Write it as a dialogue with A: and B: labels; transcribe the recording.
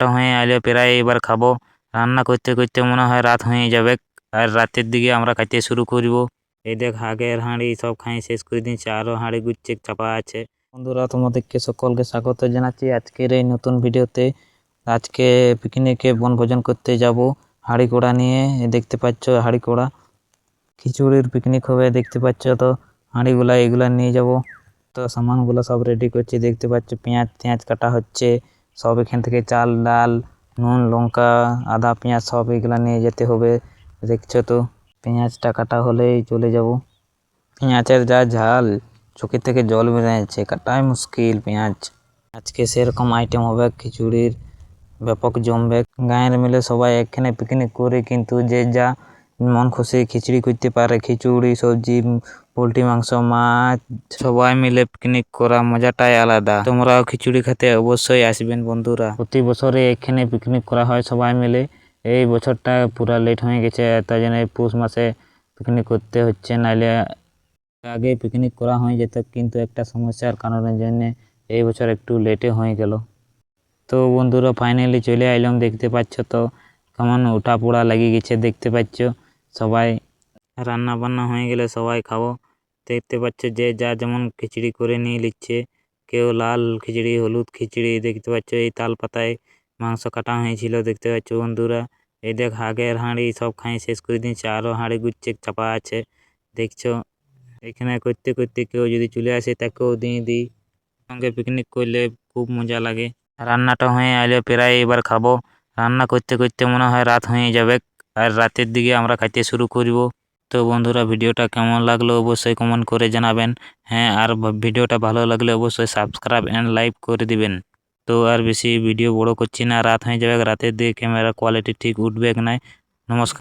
A: রান্নাটা হয়ে আইলে, প্রায় এবার খাব। রান্না করতে করতে মনে হয় রাত হয়ে যাবে, আর রাতের দিকে আমরা খাইতে শুরু করব। এই দেখ, আগের হাঁড়ি সব খাই শেষ করে দিয়েছে আরও হাঁড়ি গুচ্ছে চাপা আছে। বন্ধুরা তোমাদেরকে সকলকে স্বাগত জানাচ্ছি আজকের এই নতুন ভিডিওতে। আজকে পিকনিকে বনভোজন করতে যাব, হাঁড়ি কোড়া নিয়ে। দেখতে পাচ্ছ হাঁড়ি কোড়া। খিচুড়ির পিকনিক হবে, দেখতে পাচ্ছ তো। হাঁড়িগুলা এগুলা নিয়ে যাব। তো সামানগুলো সব রেডি করছি, দেখতে পাচ্ছ পেঁয়াজ পেঁয়াজ কাটা হচ্ছে। সব এখান থেকে চাল, ডাল, নুন, লঙ্কা, আদা, পেঁয়াজ সব এগুলো নিয়ে যেতে হবে। দেখছ তো পেঁয়াজটা কাটা হলেই চলে যাব। পেঁয়াজের যা ঝাল চোখের থেকে জল বেরিয়ে যাচ্ছে, কাটাই মুশকিল পেঁয়াজ। আজকে সেরকম আইটেম হবে, খিচুড়ির ব্যাপক জমবে। গাঁয়ের মিলে সবাই এখানে পিকনিক করে, কিন্তু যে যা মন খুশি, খিচুড়ি করতে পারে, খিচুড়ি, সবজি, পোলট্রি, মাংস, মাছ, সবাই মিলে পিকনিক করা, মজাটাই আলাদা। তোমরাও খিচুড়ি খেতে অবশ্যই আসবেন, বন্ধুরা। প্রতি বছরে এখানে পিকনিক করা হয় সবাই মিলে। এই বছরটা পুরা লেট হয়ে গেছে, তাই জন্য পৌষ মাসে পিকনিক করতে হচ্ছে, নাইলে আগে পিকনিক করা হয়ে যেত, কিন্তু একটা সমস্যার কারণের জন্য এই বছর একটু লেটে হয়ে গেল। তো বন্ধুরা ফাইনালি চলে আইলাম, দেখতে পাচ্ছ তো, কেমন উঠা পোড়া লাগিয়ে গেছে, দেখতে পাচ্ছ। সবাই রান্না বান্না হয়ে গেলে সবাই খাব। দেখতে পাচ্ছ যে যা যেমন খিচড়ি করে নিয়ে নিচ্ছে, কেউ লাল খিচড়ি, হলুদ খিচড়ি, দেখতে পাচ্ছ এই তাল পাতায় মাংস কাটা হয়েছিল, দেখতে পাচ্ছ বন্ধুরা। এই দেখ আগের হাঁড়ি সব খাই শেষ করে দিয়েছে আরও হাঁড়ি গুচ্ছে চাপা আছে, দেখছ? এখানে করতে করতে কেউ যদি চলে আসে তাকেও দিয়ে দিই। সঙ্গে পিকনিক করলে খুব মজা লাগে। রান্নাটা হয়ে আইলে প্রায় এবার খাব। রান্না করতে করতে মনে হয় রাত হয়ে যাবে। আর রাতের দিকে আমরা খাইতে শুরু করব। তো বন্ধুরা, ভিডিওটা কেমন লাগল অবশ্যই কমেন্ট করে জানাবেন। হ্যাঁ আর ভিডিওটা ভালো লাগলে অবশ্যই সাবস্ক্রাইব অ্যান্ড লাইক করে দিবেন। তো আর বেশি ভিডিও বড় করছি না। রাত হয়ে যাবে, রাতের দিকে ক্যামেরা কোয়ালিটি ঠিক উঠবে না নমস্কার।